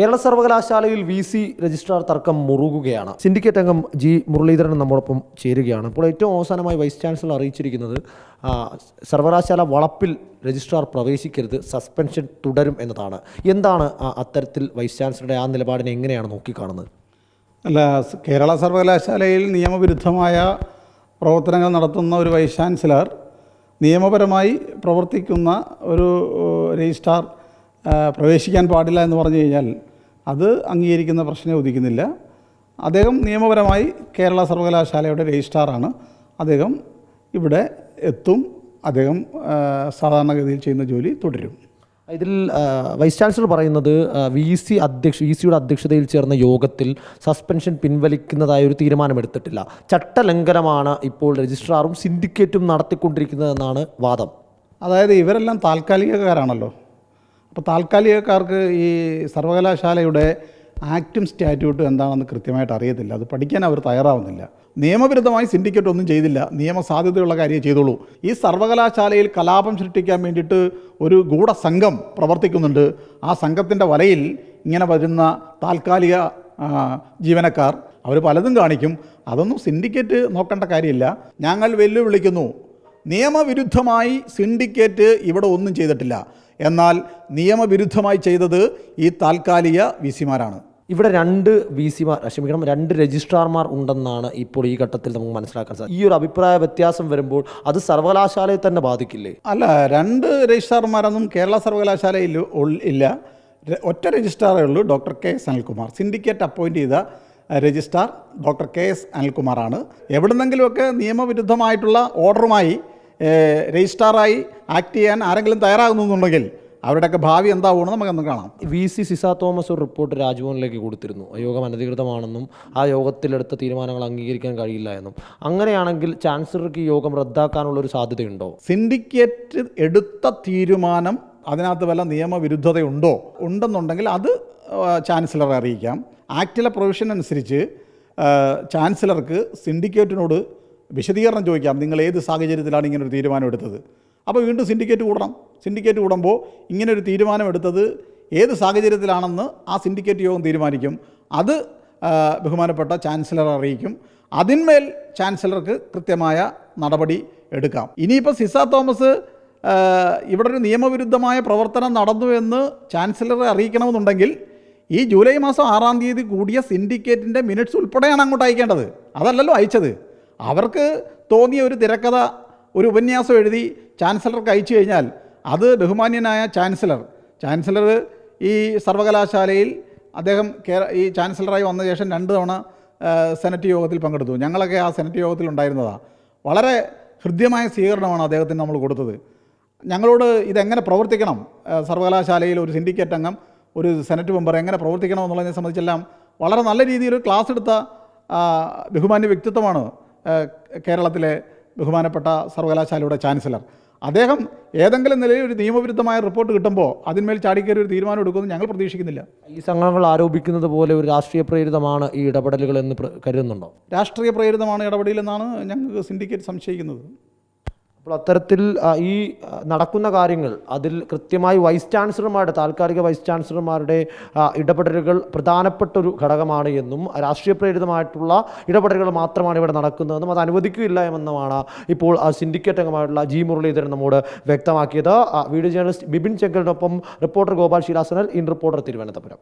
കേരള സർവകലാശാലയിൽ V C registrar തർക്കം മുറുകുകയാണ്. സിൻഡിക്കേറ്റ് അംഗം ജി മുരളീധരൻ നമ്മോടൊപ്പം ചേരുകയാണ്. ഇപ്പോൾ ഏറ്റവും അവസാനമായി വൈസ് ചാൻസലർ അറിയിച്ചിരിക്കുന്നത് സർവകലാശാല വളപ്പിൽ രജിസ്ട്രാർ പ്രവേശിക്കരുത് സസ്പെൻഷൻ തുടരും എന്നതാണ്. എന്താണ് അത്തരത്തിൽ വൈസ് ചാൻസലറുടെ ആ നിലപാടിനെ എങ്ങനെയാണ് നോക്കിക്കാണുന്നത്? അല്ല കേരള സർവകലാശാലയിൽ നിയമവിരുദ്ധമായ പ്രവർത്തനങ്ങൾ നടത്തുന്ന ഒരു വൈസ് ചാൻസലർ നിയമപരമായി പ്രവർത്തിക്കുന്ന ഒരു രജിസ്ട്രാർ പ്രവേശിക്കാൻ പാടില്ല എന്ന് പറഞ്ഞു കഴിഞ്ഞാൽ അത് അംഗീകരിക്കുന്ന പ്രശ്നം ഉദിക്കുന്നില്ല. അദ്ദേഹം നിയമപരമായി കേരള സർവകലാശാലയുടെ രജിസ്ട്രാറാണ്. അദ്ദേഹം ഇവിടെ എത്തും. അദ്ദേഹം സാധാരണഗതിയിൽ ചെയ്യുന്ന ജോലി തുടരും. ഇതിൽ വൈസ് ചാൻസലർ പറയുന്നത് വി സി അധ്യക്ഷ വി സിയുടെ അധ്യക്ഷതയിൽ ചേർന്ന യോഗത്തിൽ സസ്പെൻഷൻ പിൻവലിക്കുന്നതായ ഒരു തീരുമാനമെടുത്തിട്ടില്ല. ചട്ടലംഘനമാണ് ഇപ്പോൾ രജിസ്ട്രാറും സിൻഡിക്കേറ്റും നടത്തിക്കൊണ്ടിരിക്കുന്നതെന്നാണ് വാദം. അതായത് ഇവരെല്ലാം താൽക്കാലികക്കാരാണല്ലോ. അപ്പോൾ താൽക്കാലികക്കാർക്ക് ഈ സർവകലാശാലയുടെ ആക്റ്റും സ്റ്റാറ്റ്യൂട്ടും എന്താണെന്ന് കൃത്യമായിട്ട് അറിയത്തില്ല. അത് പഠിക്കാൻ അവർ തയ്യാറാവുന്നില്ല. നിയമവിരുദ്ധമായി സിൻഡിക്കേറ്റ് ഒന്നും ചെയ്തില്ല. നിയമസാധ്യതയുള്ള കാര്യം ചെയ്തോളൂ ഈ സർവകലാശാലയിൽ കലാപം സൃഷ്ടിക്കാൻ വേണ്ടിയിട്ട് ഒരു ഗൂഢസംഘം പ്രവർത്തിക്കുന്നുണ്ട്. ആ സംഘത്തിന്റെ വലയിൽ ഇങ്ങനെ വരുന്ന താൽക്കാലിക ജീവനക്കാർ അവർ പലതും കാണിക്കും. അതൊന്നും സിൻഡിക്കേറ്റ് നോക്കേണ്ട കാര്യമില്ല. ഞങ്ങൾ വെല്ലുവിളിക്കുന്നു. നിയമവിരുദ്ധമായി സിൻഡിക്കേറ്റ് ഇവിടെ ഒന്നും ചെയ്തിട്ടില്ല. എന്നാൽ നിയമവിരുദ്ധമായി ചെയ്തത് ഈ താൽക്കാലിക വി സിമാരാണ് ഇവിടെ രണ്ട് വി സിമാർ ക്ഷമിക്കണം രണ്ട് രജിസ്ട്രാർമാർ ഉണ്ടെന്നാണ് ഇപ്പോൾ ഈ ഘട്ടത്തിൽ നമുക്ക് മനസ്സിലാക്കാൻ സാധിക്കും ഈ ഒരു അഭിപ്രായ വ്യത്യാസം വരുമ്പോൾ അത് സർവകലാശാലയെ തന്നെ ബാധിക്കില്ലേ? അല്ല രണ്ട് രജിസ്ട്രാർമാരൊന്നും കേരള സർവകലാശാലയിൽ ഇല്ല. ഒറ്റ രജിസ്ട്രാറേ ഉള്ളൂ doctor K S Anilkumar. Syndicate appoint ചെയ്ത രജിസ്ട്രാർ ഡോക്ടർ കെ എസ് അനിൽകുമാറാണ്. എവിടുന്നെങ്കിലുമൊക്കെ നിയമവിരുദ്ധമായിട്ടുള്ള ഓർഡറുമായി രജിസ്ട്രാറായി ആക്ട് ചെയ്യാൻ ആരെങ്കിലും തയ്യാറാകുന്നുണ്ടെങ്കിൽ അവരുടെയൊക്കെ ഭാവി എന്താവുമെന്ന് നമുക്കൊന്ന് കാണാം. വി സി സിസ തോമസ് ഒരു റിപ്പോർട്ട് രാജ്ഭവനിലേക്ക് കൊടുത്തിരുന്നു. യോഗം അനധികൃതമാണെന്നും ആ യോഗത്തിലെടുത്ത തീരുമാനങ്ങൾ അംഗീകരിക്കാൻ കഴിയില്ല എന്നും. അങ്ങനെയാണെങ്കിൽ ചാൻസലർക്ക് ഈ യോഗം റദ്ദാക്കാനുള്ള ഒരു സാധ്യതയുണ്ടോ? സിൻഡിക്കേറ്റ് എടുത്ത തീരുമാനം അതിനകത്ത് വല്ല നിയമവിരുദ്ധതയുണ്ടോ? ഉണ്ടെന്നുണ്ടെങ്കിൽ അത് ചാൻസലർ ചാൻസലറെ അറിയിക്കാം. ആക്റ്റിലെ പ്രൊവിഷൻ അനുസരിച്ച് ചാൻസലർക്ക് സിൻഡിക്കേറ്റിനോട് വിശദീകരണം ചോദിക്കാം. നിങ്ങൾ ഏത് സാഹചര്യത്തിലാണ് ഇങ്ങനെ ഒരു തീരുമാനം എടുത്തത്? അപ്പോൾ വീണ്ടും സിൻഡിക്കേറ്റ് കൂടണം. സിൻഡിക്കേറ്റ് കൂടുമ്പോൾ ഇങ്ങനെ ഒരു തീരുമാനം എടുത്തത് ഏത് സാഹചര്യത്തിലാണെന്ന് ആ സിൻഡിക്കേറ്റ് യോഗം തീരുമാനിക്കും. അത് ബഹുമാനപ്പെട്ട ചാൻസലർ അറിയിക്കും. അതിന്മേൽ ചാൻസലർക്ക് കൃത്യമായ നടപടി എടുക്കാം. ഇനിയിപ്പോൾ സിസ തോമസ് ഇവിടെ ഒരു നിയമവിരുദ്ധമായ പ്രവർത്തനം നടന്നു എന്ന് ചാൻസലറെ അറിയിക്കണമെന്നുണ്ടെങ്കിൽ ഈ ജൂലൈ മാസം ആറാം തീയതി കൂടിയ സിൻഡിക്കേറ്റിന്റെ മിനിറ്റ്സ് ഉൾപ്പെടെയാണ് അങ്ങോട്ട് അയക്കേണ്ടത്. അതല്ലല്ലോ അയച്ചത്. അവർക്ക് തോന്നിയ ഒരു തിരക്കഥ ഒരു ഉപന്യാസം എഴുതി ചാൻസലർക്ക് അയച്ചു കഴിഞ്ഞാൽ അത് ബഹുമാന്യനായ ചാൻസലർ. ചാൻസലർ ഈ സർവകലാശാലയിൽ അദ്ദേഹം ഈ ചാൻസലറായി വന്ന ശേഷം രണ്ട് തവണ സെനറ്റ് യോഗത്തിൽ പങ്കെടുത്തു. ഞങ്ങളൊക്കെ ആ സെനറ്റ് യോഗത്തിൽ ഉണ്ടായിരുന്നതാണ് വളരെ ഹൃദ്യമായ സ്വീകരണമാണ് അദ്ദേഹത്തിന് നമ്മൾ കൊടുത്തത്. ഞങ്ങളോട് ഇതെങ്ങനെ പ്രവർത്തിക്കണം? സർവകലാശാലയിൽ ഒരു സിൻഡിക്കേറ്റ് അംഗം ഒരു സെനറ്റ് മെമ്പർ എങ്ങനെ പ്രവർത്തിക്കണം എന്നുള്ളതിനെ സംബന്ധിച്ചെല്ലാം വളരെ നല്ല രീതിയിൽ ക്ലാസ് എടുത്ത ബഹുമാന്യ വ്യക്തിത്വമാണ് കേരളത്തിലെ ബഹുമാനപ്പെട്ട സർവകലാശാലയുടെ ചാൻസലർ. അദ്ദേഹം ഏതെങ്കിലും നിലയിൽ ഒരു നിയമവിരുദ്ധമായ റിപ്പോർട്ട് കിട്ടുമ്പോൾ അതിന്മേൽ ചാടിക്കയറി ഒരു തീരുമാനം എടുക്കുമെന്ന് ഞങ്ങൾ പ്രതീക്ഷിക്കുന്നില്ല. ഈ സംഘങ്ങൾ ആരോപിക്കുന്നത് പോലെ ഒരു രാഷ്ട്രീയ പ്രേരിതമാണ് ഈ ഇടപെടലുകൾ എന്ന് കരുതുന്നുണ്ടോ? രാഷ്ട്രീയ പ്രേരിതമാണ് ഇടപെടലെന്നാണ് ഞങ്ങൾക്ക് സിൻഡിക്കേറ്റ് സംശയിക്കുന്നത്. അപ്പോൾ അത്തരത്തിൽ ഈ നടക്കുന്ന കാര്യങ്ങൾ അതിൽ കൃത്യമായി വൈസ് ചാൻസലർമാരുടെ താൽക്കാലിക വൈസ് ചാൻസലർമാരുടെ ഇടപെടലുകൾ പ്രധാനപ്പെട്ട ഒരു ഘടകമാണ് എന്നും രാഷ്ട്രീയ പ്രേരിതമായിട്ടുള്ള ഇടപെടലുകൾ മാത്രമാണ് ഇവിടെ നടക്കുന്നതെന്നും അത് അനുവദിക്കില്ല എന്നുമാണ് ഇപ്പോൾ ആ സിൻഡിക്കേറ്റ് അംഗമായിട്ടുള്ള ജി മുരളീധരൻ നമ്മോട് വ്യക്തമാക്കിയത്. വീഡിയോ ജേർണലിസ്റ്റ് ബിബിൻ ചെങ്കലിനൊപ്പം റിപ്പോർട്ടർ ഗോപാൽ ശീലാസനൽ ഇൻ റിപ്പോർട്ടർ തിരുവനന്തപുരം.